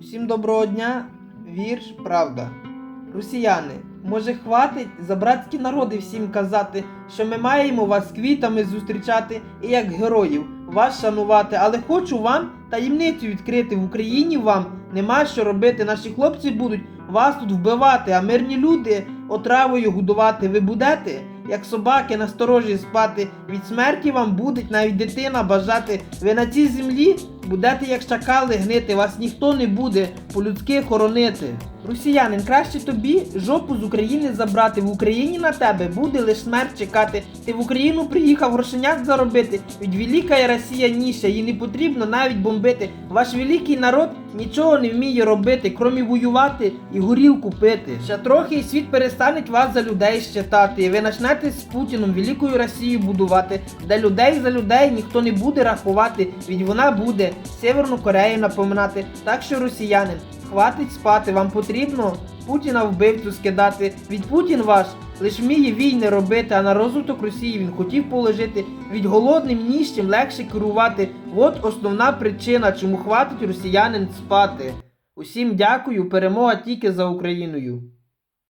Усім доброго дня, вірш, правда. Росіяни, може хватить за братські народи всім казати, що ми маємо вас квітами зустрічати і як героїв вас шанувати, але хочу вам таємницю відкрити в Україні вам нема що робити. Наші хлопці будуть вас тут вбивати, а мирні люди отравою годувати. Ви будете, як собаки на сторожі спати. Від смерті вам буде навіть дитина бажати. Ви на цій землі будете як шакали гнити, вас ніхто не буде по-людськи хоронити. Росіянин, краще тобі жопу з України забрати. В Україні на тебе буде лиш смерть чекати. Ти в Україну приїхав грошенят заробити. Від велика Росія ніша, їй не потрібно навіть бомбити. Ваш великий народ нічого не вміє робити, крім воювати і горілку пити. Ще трохи і світ перестане вас за людей щитати. І ви почнете з Путіном великою Росію будувати, де людей за людей ніхто не буде рахувати, від вона буде Северну Корею напоминати. Так що росіянин, хватить спати, вам потрібно Путіна вбивцю скидати. Від Путін ваш лиш вміє війни робити, а на розвиток Росії він хотів положити. Від голодним ніщим легше керувати. От основна причина, чому хватить росіянин спати. Усім дякую, перемога тільки за Україною.